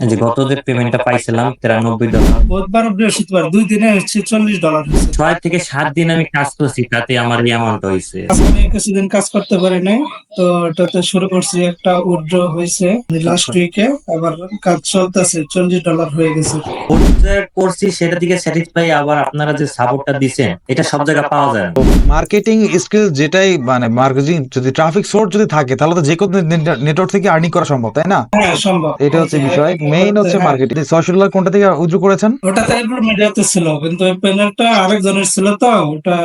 যে গত যে পেমেন্টটা পাইছিলাম তিরানব্বই ডলার বুধবার বৃহস্পতিবার দুই দিনে হচ্ছে চল্লিশ ডলার ছয় থেকে সাত দিন আমি কাজ করছি তাতে আমার এই অ্যামাউন্ট হয়েছে। আমি কিছুদিন কাজ করতে পারি নাই তো ওটাতে শুরু করছি একটা উইথড্র হয়েছে লাস্ট উইকে আবার কাজ চলতেছে চল্লিশ ডলার হয়ে গেছে। করছি সেটা থেকে স্যাটিসফাই আবার আপনারা যে সাপোর্টটা দিছেন এটা সব জায়গায় পাওয়া যায় মার্কেটিং স্কিল যেটাই মানে মার্কেটিং যদি ট্রাফিক সোর্স যদি থাকে তাহলে তো যে কোনো নেটওয়ার্ক থেকে আর্নিং করা সম্ভব তাই না? হ্যাঁ সম্ভব। এটা হচ্ছে বিষয়। মেইন হচ্ছে হ্যাঁ, মার্কেটিং ছয়শো ডলার কোনটা থেকে উজ্জু করেছেন? ওটাতে এরপর মিডিয়াতে ছিল কিন্তু ওই প্যানেলটা আরেকজনের ছিল তো ওটা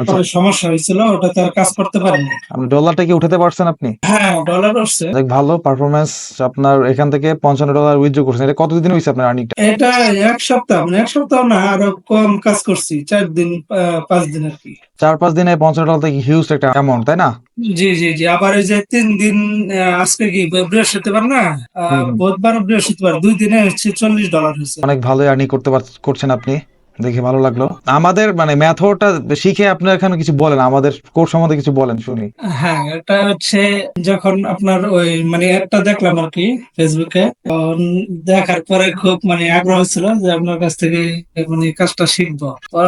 আচ্ছা। সমস্যা হয়েছিল ওটাতে আর কাজ করতে পারিনি। আপনি ডলারটা কি উঠাতে পারছেন আপনি? হ্যাঁ ডলার আসছে দেখ ভালো পারফরমেন্স আপনার এখান থেকে পঞ্চান্ন ডলার উইথড্র করছেন। এটা কতদিন হয়েছে আপনার আর্নিংটা এটা এক সপ্তাহ মানে এক সপ্তাহ না আরও কম কাজ করছি চার দিন পাঁচ দিন আর কি। চার পাঁচ দিনে পঞ্চাশ ডলার থেকে হিউজ একটা অ্যামাউন্ট তাই না? জি জি জি। আবার ওই যে তিন দিন আজকে কি বৃহস্পতিবার না। বুধবার বৃহস্পতিবার দুই দিনে হচ্ছে চল্লিশ ডলার হয়েছে। অনেক ভালো আর্নিং করতে করছেন আপনি। দেখে ভালো লাগল। আমাদের মানে ম্যাথডটা শিখে আপনার এখানে কিছু বলেন আমাদের কোর্স সম্বন্ধে কিছু বলেন শুনি। হ্যাঁ এটা হচ্ছে যখন আপনার ওই মানে একটা দেখলাম আর কি ফেসবুকে দেখার পরে খুব মানে আগ্রহ ছিল যে আপনার কাছ থেকে মানে কাজটা শিখব।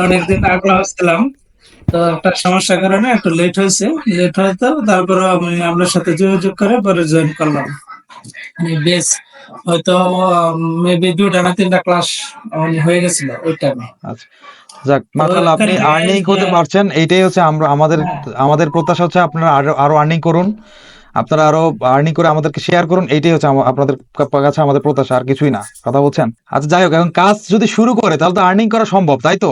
অনেকদিন আগ্রহ ছিলাম তো একটা সমস্যার কারণে একটু লেট হয়েছে লেট হয়তো তারপরে আমি আপনার সাথে যোগাযোগ করে পরে জয়েন করলাম। মানে বেশ হয়তো মেবি দুটা না তিনটা ক্লাস হয়ে গেছিল ওই টাইমে আচ্ছা যাক মাশাআল্লাহ আপনি আর্নিং করতে পারছেন এইটাই হচ্ছে আমরা আমাদের আমাদের প্রত্যাশা হচ্ছে আপনারা আরও আরও আর্নিং করুন। আপনারা আরও আর্নিং করে আমাদেরকে শেয়ার করুন এইটাই হচ্ছে আপনাদের কাছে আমাদের প্রত্যাশা আর কিছুই না। কথা বলছেন? আচ্ছা যাই হোক এখন কাজ যদি শুরু করে তাহলে তো আর্নিং করা সম্ভব তাই তো?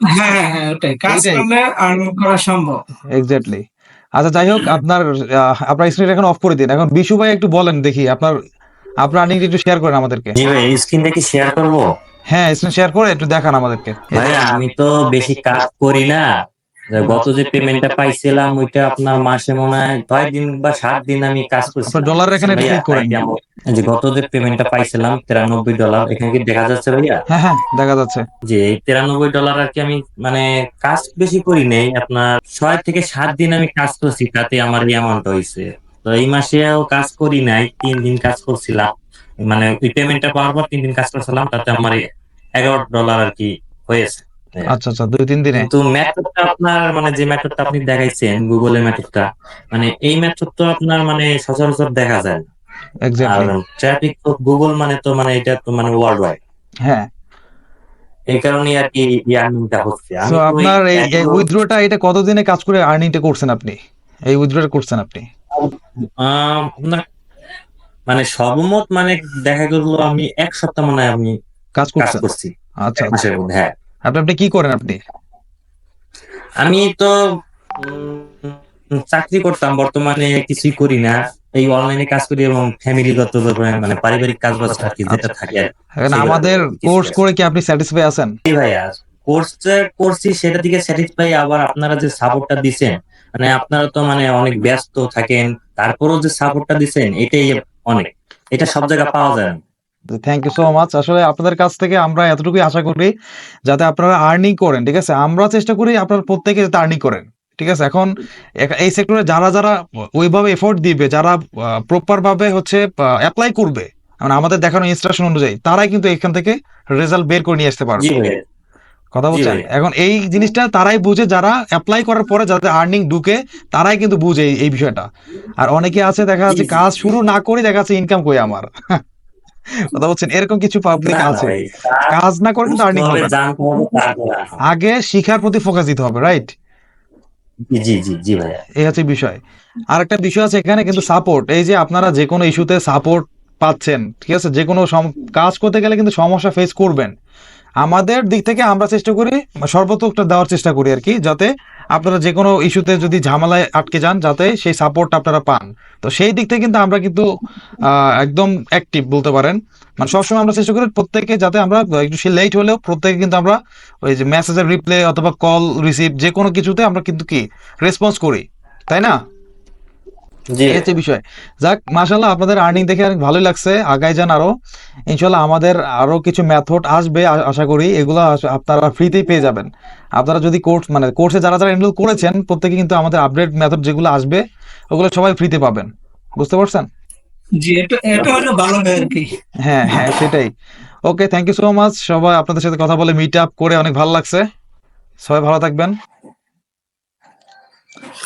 হ্যাঁ হ্যাঁ হ্যাঁ ওটাই। কাজ করলে আর্ন করা সম্ভব। এক্স্যাক্টলি আচ্ছা যাই হোক আপনার আপনার স্ক্রিন এখন অফ করে দিন। এখন বিশু ভাই একটু বলেন দেখি আপনার আপনার আর্নিং একটু শেয়ার করেন আমাদেরকে। জি ভাই স্ক্রিনটা কি শেয়ার করব? হ্যাঁ স্ক্রিন শেয়ার করে একটু দেখান আমাদেরকে। ভাই আমি তো বেশি কাজ করি না। গত যে পেমেন্টটা পাইছিলাম ওইটা আপনার মাসে মনে হয় ছয় দিন বা সাত দিন আমি কাজ করছি। ডলার এখানে যে গত যে পেমেন্টটা পাইছিলাম তিরানব্বই ডলার এখানে কি দেখা যাচ্ছে ভাইয়া? হ্যাঁ হ্যাঁ দেখা যাচ্ছে। যে তিরানব্বই ডলার আর কি আমি মানে কাজ বেশি করি নেই আপনার ছয় থেকে সাত দিন আমি কাজ করছি তাতে আমার অ্যামাউন্ট হয়েছে তো এই মাসেও কাজ করি নাই তিন দিন কাজ করছিলাম। মানে ওই পেমেন্টটা পাওয়ার পর তিন দিন কাজ করছিলাম তাতে আমার এগারো ডলার আর কি হয়েছে। আচ্ছা আচ্ছা দুই তিন দিনে। কিন্তু মেথডটা আপনার মানে যে মেথডটা আপনি দেখাইছেন গুগলের মেথডটা মানে এই মেথড তো আপনার মানে সচরাচর দেখা যায় না। ট্রাফিক তো গুগল মানে তো মানে এটা তো মানে ওয়ার্ল্ড ওয়াইড হ্যাঁ। এই কারণে আর কি ইয়ার্নিংটা হচ্ছে। তো তো আপনার এই উইথড্রটা এটা কতদিনে কাজ করে আর্নিংটা করছেন আপনি? এই উইথড্রটা করছেন আপনি? মানে সর্বমোট মানে দেখা গেল আমি এক সপ্তাহ মনে হয় আমি কাজ করছি। আচ্ছা মধ্যে হ্যাঁ। আপনি আপনি কি করেন আপনি? আমি তো চাকরি করতাম বর্তমানে কিছুই করি না। এই অনলাইনে কাজ করি এবং ফ্যামিলিগত মানে পারিবারিক কাজ বাজ যেটা থাকে আর কি। এখন সেগুলো আমাদের কোর্স করে কি আপনি স্যাটিসফাই আছেন? জি ভাইয়া কোর্স করছি সেটা থেকে স্যাটিসফাই আবার আপনারা যে সাপোর্টটা দিছেন মানে আপনারা তো মানে অনেক ব্যস্ত থাকেন তারপরেও যে সাপোর্টটা দিছেন এটাই অনেক। এটা সব জায়গায় পাওয়া যায় না। থ্যাংক ইউ সো মাচ আসলে আপনাদের কাছ থেকে আমরা এতটুকুই আশা করি যাতে আপনারা আর্নিং করেন ঠিক আছে? আমরা চেষ্টা করি আপনারা প্রত্যেকে যাতে আর্নিং করেন ঠিক আছে? এখন এই সেক্টরে যারা যারা ওইভাবে এফোর্ট দিবে যারা প্রপার ভাবে হচ্ছে অ্যাপ্লাই করবে মানে আমাদের দেখানো ইনস্ট্রাকশন অনুযায়ী তারাই কিন্তু এখান থেকে রেজাল্ট বের করে নিয়ে আসতে পারবে। কথা বলছেন? এখন এই জিনিসটা তারাই বুঝে যারা অ্যাপ্লাই করার পরে যাতে আর্নিং ঢুকে তারাই কিন্তু বুঝে এই- বিষয়টা। আর অনেকে আছে দেখা যাচ্ছে। কাজ শুরু না করে দেখা যাচ্ছে ইনকাম কই আমার? কথা বলছেন এরকম কিছু পাবলিক আছে। কাজ না করে কিন্তু আর্নিং হবে। আগে শিখার প্রতি ফোকাস দিতে হবে রাইট জি জি জি ভাইয়া। এই হচ্ছে বিষয়। আর একটা বিষয় আছে এখানে কিন্তু সাপোর্ট এই যে আপনারা যে কোনো ইস্যুতে সাপোর্ট পাচ্ছেন ঠিক আছে? যে কোনো কাজ করতে গেলে কিন্তু সমস্যা ফেস করবেন। আমাদের দিক থেকে আমরা চেষ্টা করি সর্বোত্তকটা দেওয়ার চেষ্টা করি আর কি যাতে আপনারা যে কোনো ইস্যুতে যদি ঝামেলায় আটকে যান, যাতে সেই সাপোর্ট আপনারা পান। তো সেই দিক থেকে কিন্তু আমরা কিন্তু একদম অ্যাক্টিভ বলতে পারেন। মানে সবসময় আমরা চেষ্টা করি প্রত্যেকে যাতে আমরা, একটু সে লেট হলেও প্রত্যেকে কিন্তু আমরা ওই যে মেসেজের রিপ্লে অথবা কল রিসিভ যে কোনো কিছুতে আমরা কিন্তু কি রেসপন্স করি। তাই না? হচ্ছে বিষয়। যাক মাশাল্লাহ আপনাদের আর্নিং দেখে অনেক ভালোই লাগছে। আগায় যান আরও। ইনশাল্লাহ আমাদের আরও কিছু মেথড আসবে আশা করি। এগুলো আপনারা ফ্রিতেই পেয়ে যাবেন। আপনারা যদি কোর্স মানে কোর্সে যারা যারা এনরোল করেছেন প্রত্যেকে কিন্তু আমাদের আপডেট মেথড যেগুলো আসবে ওগুলো সবাই ফ্রিতে পাবেন। বুঝতে পারছেন? জি এটা এটা হলো ভালো আর কি। হ্যাঁ হ্যাঁ সেটাই। Okay thank you so much সবাই আপনাদের সাথে কথা বলে মিট আপ করে অনেক ভালো লাগছে। সবাই ভালো থাকবেন।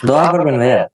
দোয়া করবেন ভাইয়া।